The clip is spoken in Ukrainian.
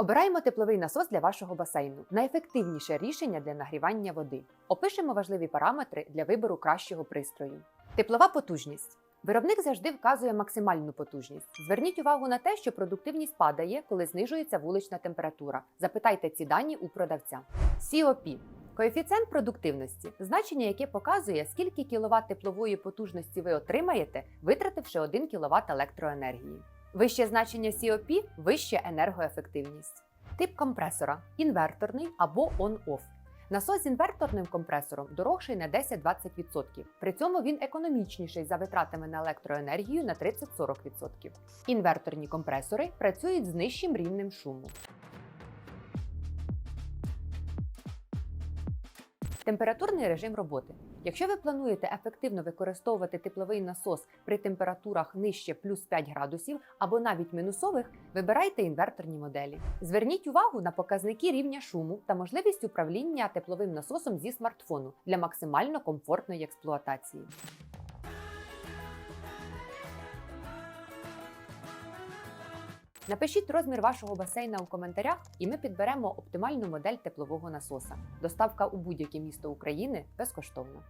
Обираємо тепловий насос для вашого басейну найефективніше рішення для нагрівання води. Опишемо важливі параметри для вибору кращого пристрою. Теплова потужність. Виробник завжди вказує максимальну потужність. Зверніть увагу на те, що продуктивність падає, коли знижується вулична температура. Запитайте ці дані у продавця. COP – коефіцієнт продуктивності, значення, яке показує, скільки кВт теплової потужності ви отримаєте, витративши 1 кВт електроенергії. Вище значення COP – вища енергоефективність. Тип компресора інверторний або on-off. Насос з інверторним компресором дорожчий на 10-20%. При цьому він економічніший за витратами на електроенергію на 30-40%. Інверторні компресори працюють з нижчим рівнем шуму. Температурний режим роботи. Якщо ви плануєте ефективно використовувати тепловий насос при температурах нижче плюс 5 градусів або навіть мінусових, вибирайте інверторні моделі. Зверніть увагу на показники рівня шуму та можливість управління тепловим насосом зі смартфону для максимально комфортної експлуатації. Напишіть розмір вашого басейна у коментарях, і ми підберемо оптимальну модель теплового насоса. Доставка у будь-яке місто України безкоштовна.